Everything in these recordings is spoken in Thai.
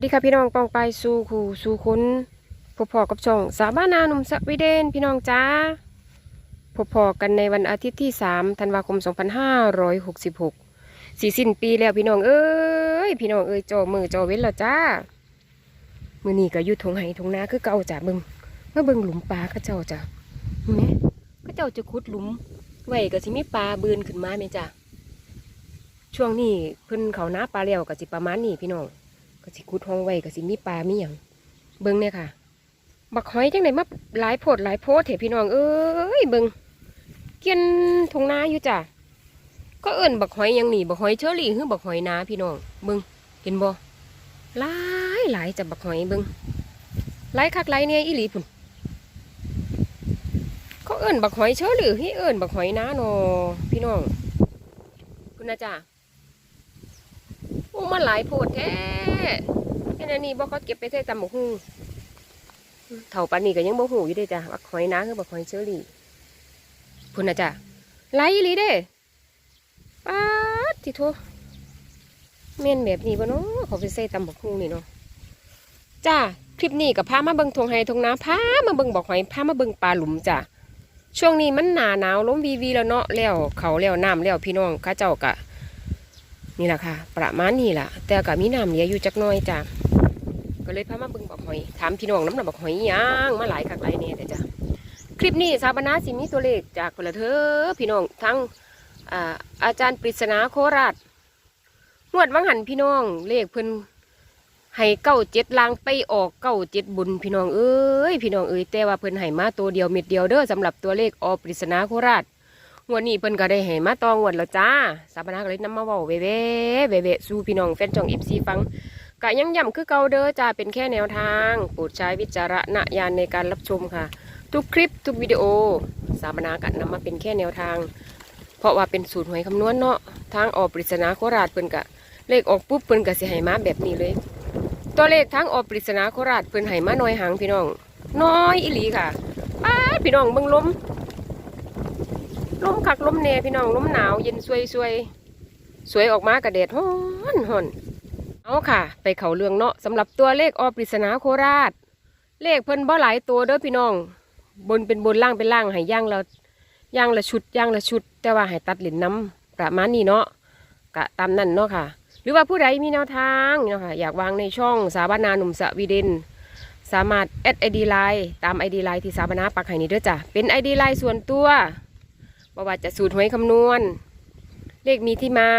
สวัสดีค่ะพี่น้องปองไปสู่ขู่สู่คุณพบพอกับช่องสาบ้านนาหนุ่มสวีเดนพี่น้องจ้าพบพอกันในวันอาทิตย์ที่3ธันวาคม 2566สี่สิ้นปีแล้วพี่น้องเอ้ยพี่น้องเอ้ยจอมือจอเว้นแล้วจ้ามือนี้ก็ยู่ทงไห้ทงนาคือเก่าจ้าเบิงเมื่อเบิงหลุมปลาเขาเจ้าจ้าเห็นไหมเขาเจ้าจะขุดหลุมไว้ก็สิมีปลาบืนขึ้นมาไหมจ้าช่วงนี้เพิ่นเขาน้าปลาแล้วก็สิประมาณนี้พี่น้อง ก็สิขุดห้องไว้ก็สิมีปลามีหยังเบิ่งเนี่ยค่ะ บักหอยจังไดมาหลายโพดหลายโพดเถอะพี่น้องเอ้ยเบิ่งเกียนทงนาอยู่จ้ะก็เอิ่นบักหอยยังหนีบักหอยเชอรี่คือบักหอยนาพี่น้องเบิ่งเห็นบ่หลายหลายจะบักหอยเบิ่งหลายคักหลายเนี่ยอีหลีพุ่นก็เอิ่นบักหอยเชอรี่ให้เอิ่นบักหอยนาเนาะพี่น้องคุณนะจ้ะ อ้มันหลายโพดแท้แค่นั้นนี่บ่เขาเก็บไปใส่ตำหมกฮูเท่าปานนี้ก็ยังบ่หูอยู่เด้จ้ะบักหอยนะคือบักหอยเชอรี่พุ่นนะจ้ะไหลอีหลีเด้ป๊าดที่โทแม่นแบบนี้บ่เนาะเขาไปใส่ตำบักฮูนี่เนาะจ้าคลิปนี้ก็พามาเบิ่งทงไห้ทงนาพามาเบิ่งบักหอยพามาเบิ่งปลาหลุมจ้ะช่วงนี้มันหนาหนาวลมวีวีแล้วเนาะแล้วเขาแล้วน้ำแล้วพี่น้องข้าเจ้ากะ นี่แหละค่ะ ประมาณนี้แหละแต่ก็มีน้ำเหลืออยู่จักน้อยจ้ะก็เลยพามาบิ่งบักหอยถามพี่น้องน้ำหนักบักหอยยังมาหลายคักหลายเนี่ยแต่จ้ะคลิปนี้สาบนาสิมีตัวเลขจากคนละเธอพี่น้องทั้งอาอาจารย์ปริศนาโคราชงวดวังหันพี่น้องเลขเพิ่นให้เก้าเจ็ดลางไปออกเก้าเจ็ดบุญพี่น้องเอ้ยพี่น้องเอ้ยแต่ว่าเพิ่นให้มาตัวเดียวเม็ดเดียวเด้อสำหรับตัวเลขอปริศนาโคราช งวดนี้เพิ่นก็ได้ให้มาตองวดแล้วจ้าสาบนาก็เลยนำมาเว้าเวเวเวเวสู่พี่น้องแฟนช่องเอฟซีฟังก็ยังย้ำคือเก่าเด้อจ้าเป็นแค่แนวทางโปรดใช้วิจารณญาณในการรับชมค่ะ ทุกคลิปทุกวิดีโอ สาบนาก็นำมาเป็นแค่แนวทาง เพราะว่าเป็นสูตรหวยคำนวณเนาะทางออกปริศนาโคราชเพิ่นก็เลขออกปุ๊บเพิ่นก็สิให้มาแบบนี้เลย ตัวเลขทั้งออกปริศนาโคราชเพิ่นให้มาน้อยหางพี่น้อง น้อยอีหลีค่ะป้าพี่น้องเบิ่งล้ม ลมคักลมแน่พี่น้องลมหนาวเย็นสวยสวยสวยออกมากระเด็ดฮ้อนฮ้อนเอาค่ะ ไปเขาเรื่องเนาะสำหรับตัวเลขอปริศนาโคราช เลขเพิ่นบ่หลายตัวเด้อพี่น้อง บนเป็นบนล่างเป็นล่างให้ย่างละย่างละชุดย่างละชุด แต่ว่าให้ตัดเหรียญน้ำประมาณนี้เนาะกะตามนั่นเนาะค่ะ หรือว่าผู้ใดมีแนวทางเนาะค่ะอยากวางในช่องสาบานาหนุ่มสวีเดนสามารถแอดไอดีไลน์ตามไอดีไลน์ที่สาบานาปักให้นี่เด้อจ้ะเป็นไอดีไลน์ส่วนตัว บ่ว่าจะสูตรหวยคำนวณ เลขมีที่มา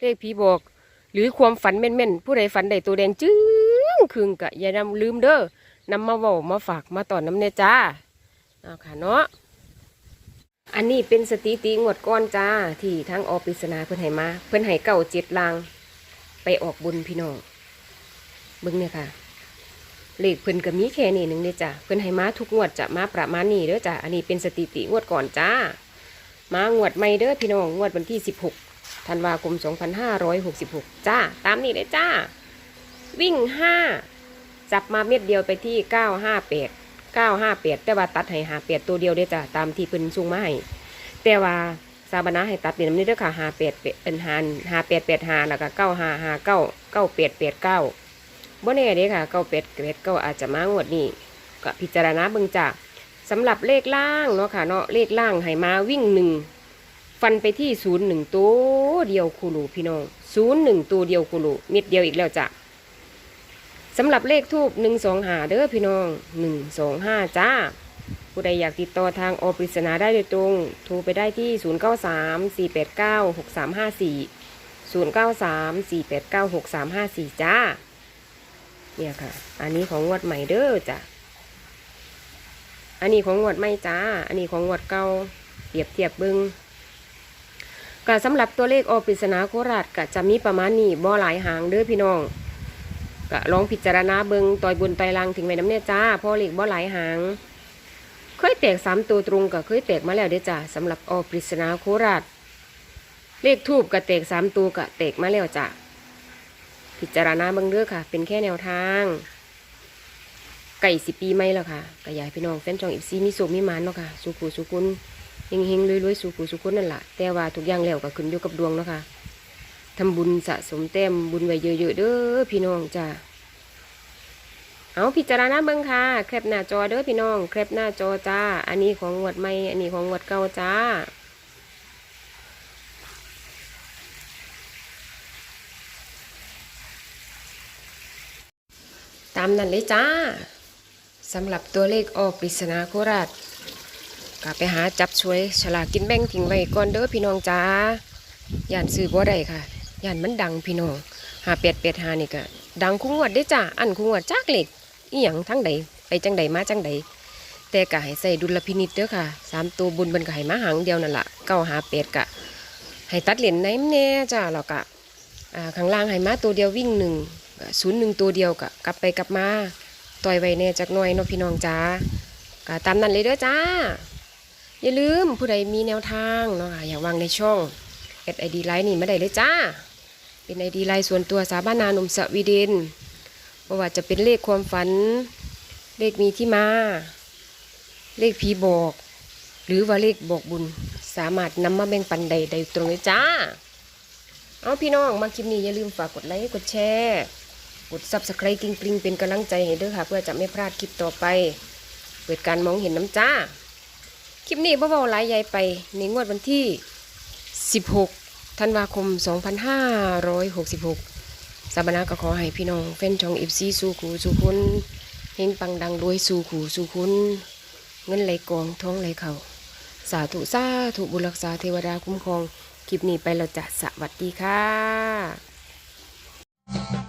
เลขผีบอก หรือความฝันแม่นๆ ผู้ใดฝันได้ตัวแดงจึ้งคึงกะอย่านำลืมเด้อนำมาเว้ามาฝากมาต่อนน้ำเนจ้าเอาค่ะเนาะอันนี้เป็นสถิติงวดก้อนจ้า ที่ทั้งออปิศนาเพิ่นให้มา เพิ่นให้เก่าเจ็ดลาง ไปออกบุญพี่น้องเบิ่งเนี่ยค่ะเลขเพิ่นก็มีแค่นี้หนึ่งเนี่ยจ้ะเพิ่นให้มาทุกงวดจะมาประมาณนี้เด้อจ้ะอันนี้เป็นสถิติงวดก่อนจ้า มางวดใหม่เด้อพี่น้องงวดวันที่ 16ธันวาคม 2566 จ้า ตามนี้เลยจ้า วิ่ง 5 จับมาเม็ดเดียวไปที่ 958 958 แต่ว่าตัดให้หาเปียตัวเดียวเด้จ้าตามที่เพิ่นส่งมาให้แต่ว่าซาบานะให้ตัดเดี๋ยวนี้เด้อค่ะหาแปดเป็นหาหาแปดแปดหาแล้วก็เก้าหาหาเก้าเก้าแปดแปดเก้าบ่แน่เด้ค่ะเก้าแปดแปดเก้าอาจจะมางวดนี้ก็พิจารณาเบิ่งจ้า สำหรับเลขล่างเนาะค่ะเนาะเลขล่างให้มาวิ่งหนึ่งฟันไปที่ศูนย์หนึ่งตัวเดียวคูรูพี่น้องศูนย์หนึ่งตัวเดียวคูรูเม็ดเดียวอีกแล้วจ้ะสำหรับเลขทูบหนึ่งสองหาเด้อพี่น้องหนึ่งสองห้าจ้าผู้ใดอยากติดต่อทางอปริศนาได้โดยตรง โทรไปได้ที่ 0 9 3 4 8 9 6 3 5 4 0 9 3 4 8 9 6 3 5 4 จ้า เนี่ยค่ะ อันนี้ของงวดใหม่เด้อจ้ะ อันนี้ของงวดไม่จ้า อันนี้ของงวดเก่าเปรียบเทียบบิงก็สำหรับตัวเลขอปริศนาโคราชก็จะมีประมาณนี้บ่หลายหางเด้อพี่น้องก็ลองพิจารณาเบิงต่อยบนต่อยล่างถึงไว้น้ำเนี่ยจ้าเพอเลขบ่หลายหาง เคยแตกสามตัวตรงก็เคยแตกมาแล้วเด้อจ้าสำหรับอปริศนาโคราช เลขทูบก็แตกสามตัวก็แตกมาแล้วจ้าพิจารณาเบิงเด้อค่ะ เป็นแค่แนวทาง ไก่สิปีไม่แล้วค่ะก็อยากให้พี่น้องแฟนจองอีซีมีโศกมีมานเนาะค่ะสุขุสุขุนเฮงเฮงรวยรวยสุขุสุขุนนั่นแหละแต่ว่าทุกอย่างแล้วก็ขึ้นอยู่กับดวงเนาะค่ะทำบุญสะสมแต้มบุญไว้เยอะๆเด้อพี่น้องจ้าเอาพิจารณาเบิ่งค่ะแคปหน้าจอเด้อพี่น้องแคปหน้าจอจ้า อันนี้ของงวดใหม่อันนี้ของงวดเก่าจ้าตามนั้นเลยจ้า สำหรับตัวเลขออกปริศนาโคราชก็ไปหาจับช่วยฉลากกินแบ่งทิ้งไว้ก่อนเด้อพี่น้องจ้าย่านซื้อบ่ได้ค่ะย่านมันดังพี่น้องหาเป็ดเป็ดหานี่ก็ดังคุ้งวดได้จ้าอันคุ้งวดจากเหล็กอีหยังทั้งใดไปจังใดมาจังใดแต่ก็ให้ใส่ดุลพินิจเด้อค่ะสามตัวบุญมันก็ให้มาหางเดียวนั่นละเก้าหาเป็ดกะให้ตัดเหรียญไหนแน่จ้าแล้วก็อ่าข้างล่างให้มาตัวเดียววิ่งหนึ่งศูนย์หนึ่งตัวเดียวกะกลับไปกลับมา ต่อยไว้แน่จักหน่อยเนาะพี่น้องจ้ากะตามนั้นเลยเด้อจ้า อย่าลืมผู้ใดมีแนวทางเนาะอย่าวางในช่องแอดไอดีไลน์นี่มาได้เลยจ้า เป็นไอดีไลน์ส่วนตัวสาบานนาหนุ่มสวีเดนเพราะว่าจะเป็นเลขความฝัน เลขมีที่มา เลขผีบอก หรือว่าเลขบอกบุญ สามารถนำมาแบ่งปันใดใดตรงเลยจ้า เอาพี่น้องมาคลิปนี้อย่าลืมฝากกดไลค์กดแชร์ กด subscribe กริ๊งกริ๊งเป็นกำลังใจให้ด้วยค่ะ เพื่อจะไม่พลาดคลิปต่อไปเปิดการมองเห็นน้ำจ้า คลิปนี้เบาๆหลายใหญ่ไปในงวดวันที่ 16 ธันวาคม 2566สาบานาก็ขอให้พี่น้องแฟนช่องเอฟซีสู่ขูสู่คุณเฮงปังดังรวยสู่ขูสู่คุณเงินไหลกองท้องไหลเข่าสาธุสาธุบุรักษาเทวดาคุ้มครอง คลิปนี้ไปแล้วจ้ะสวัสดีค่ะ